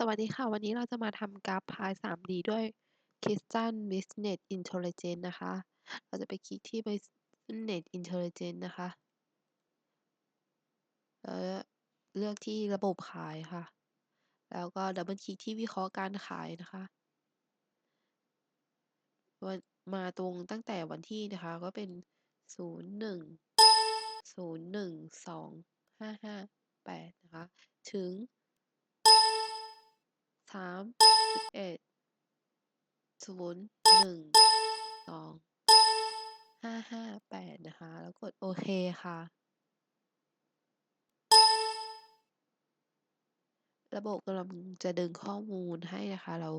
สวัสดีค่ะ วันนี้เราจะมาทำกราฟพาย 3D ด้วย Crystal Business Intelligence นะคะ เราจะไปคลิกที่ Business Intelligence นะคะแล้วเลือกที่ระบบขายค่ะ แล้วก็ดับเบิลคลิกที่วิเคราะห์การขายนะคะวันมาตรงตั้งแต่วันที่นะคะก็เป็น 01 012 558 นะคะ ถึง สามเอ็ดศูนย์หนึ่งสองห้าห้าแปดนะคะ แล้วกดโอเคค่ะ ระบบกำลังจะดึงข้อมูลให้นะคะ เรา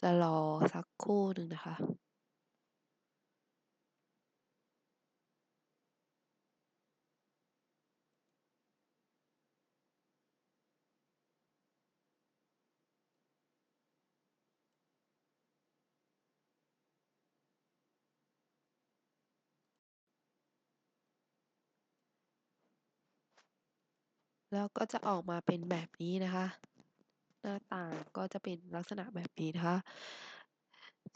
จะรอสักครู่หนึ่งนะคะ แล้วก็จะออกมาเป็นแบบนี้นะคะ หน้าต่างก็จะเป็นลักษณะแบบนี้นะคะ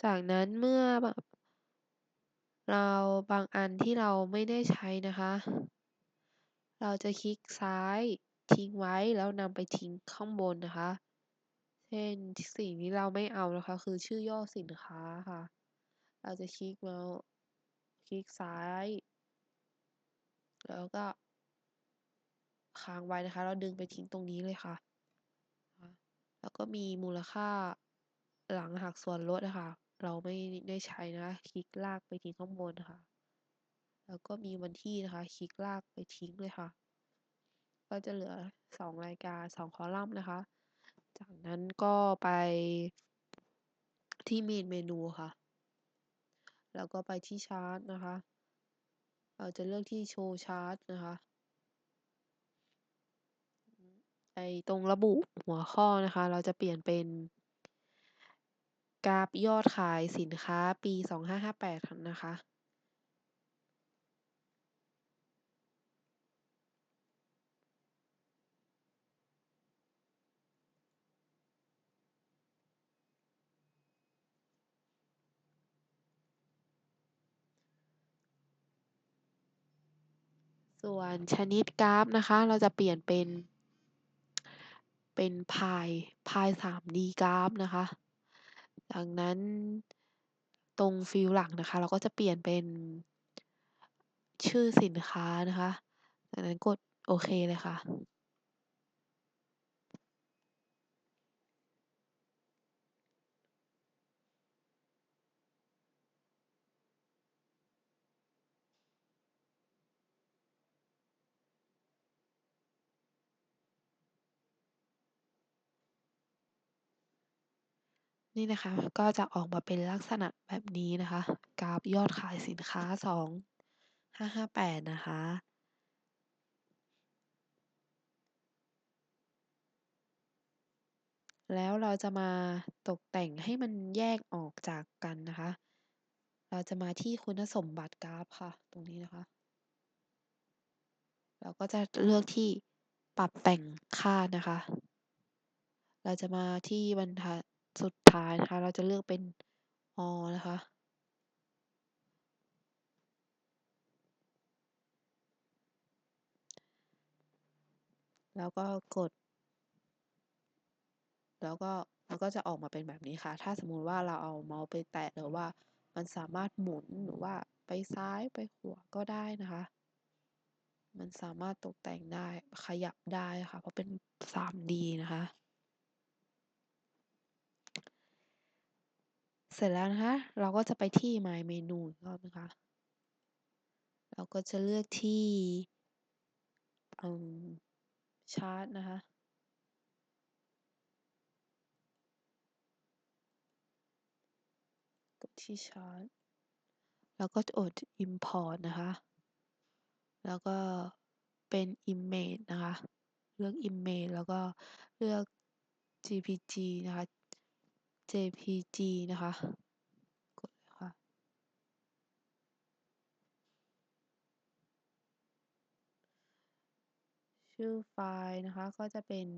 จากนั้นเมื่อแบบเราบางอันที่เราไม่ได้ใช้นะคะ เราจะคลิกซ้ายทิ้งไว้แล้วนำไปทิ้งข้างบนนะคะ เช่นสิ่งที่เราไม่เอานะคะ คือชื่อย่อสินค้าค่ะ เราจะคลิกเมาส์คลิกซ้าย แล้วก็ ค้างไว้นะคะ เราดึงไปทิ้งตรงนี้เลยค่ะ แล้วก็มีมูลค่าหลังหักส่วนลดนะคะ เราไม่ได้ใช้นะ คลิกลากไปทิ้งข้างบนค่ะ แล้วก็มีวันที่นะคะ คลิกลากไปทิ้งเลยค่ะ ก็จะเหลือ 2 รายการ 2 คอลัมน์นะคะ จากนั้นก็ไปที่ Main Menu ค่ะ แล้วก็ไปที่ชาร์ตนะคะ เราจะเลือกที่โชว์ชาร์ตนะคะ ไอ้ ตรงระบุหัวข้อนะคะ เราจะเปลี่ยนเป็นกราฟยอดขายสินค้าปี 2558 นะคะ ส่วนชนิดกราฟนะคะ เราจะเปลี่ยนเป็น เป็นพายพาย 3D กราฟนะคะจากนั้นตรงฟิลหลังนะคะ เราก็จะเปลี่ยนเป็นชื่อสินค้านะคะจากนั้นกดโอเคเลยค่ะ นี่นะคะ ก็จะออกมาเป็นลักษณะแบบนี้นะคะ กราฟยอดขายสินค้า 2558 นะคะแล้วเราจะมาตกแต่งให้มันแยกออกจากกันนะคะ เราจะมาที่คุณสมบัติกราฟค่ะ ตรงนี้นะคะ เราก็จะเลือกที่ปรับแต่งค่านะคะ เราจะมาที่บรรทัด สุดท้ายนะคะ เราจะเลือกเป็น all นะคะแล้วก็กด แล้วก็มันก็จะออกมาเป็นแบบนี้ค่ะ ถ้าสมมุติว่าเราเอาเมาส์ไปแตะหรือว่ามันสามารถหมุนหรือว่าไปซ้ายไปขวาก็ได้นะคะ มันสามารถตกแต่งได้ขยับได้ค่ะ เพราะเป็น 3D นะคะ เสร็จแล้วนะคะ เราก็จะไปที่ My Menu อีกรอบนะคะ เราก็จะเลือกที่อืมชาร์ตนะคะ กดที่ชาร์ตแล้วก็กด Import นะคะ แล้วก็เป็น Image นะคะ เลือก Image แล้วก็เลือก JPG นะคะ JPG นะคะ กดเลยค่ะ ชื่อไฟล์นะคะ ก็จะเป็น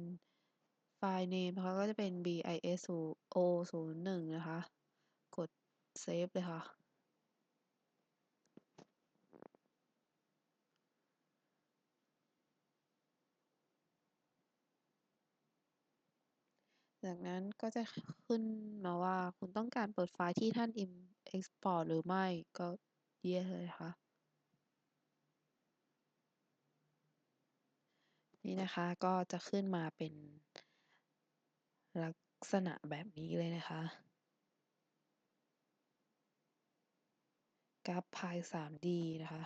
ไฟล์ name นะคะ ก็จะเป็น biso01 นะคะ กดเซฟเลยค่ะ จากนั้นก็จะขึ้นมาว่าคุณต้องการเปิดไฟล์ที่ท่าน export หรือไม่ก็ yes เลยค่ะ นี่นะคะก็จะขึ้นมาเป็นลักษณะแบบนี้เลยนะคะ กราฟพาย 3D นะคะ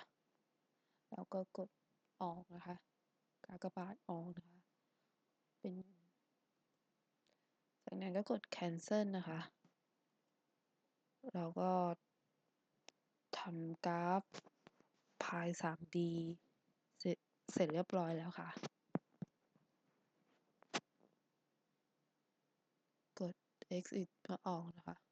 แล้วก็กดออกนะคะ กากบาทออกนะคะ เป็น ก็กด cancel นะคะ เราก็ทำกราฟพาย 3D เสร็จเสร็จเรียบร้อยแล้วค่ะ กด exit มาออกนะคะ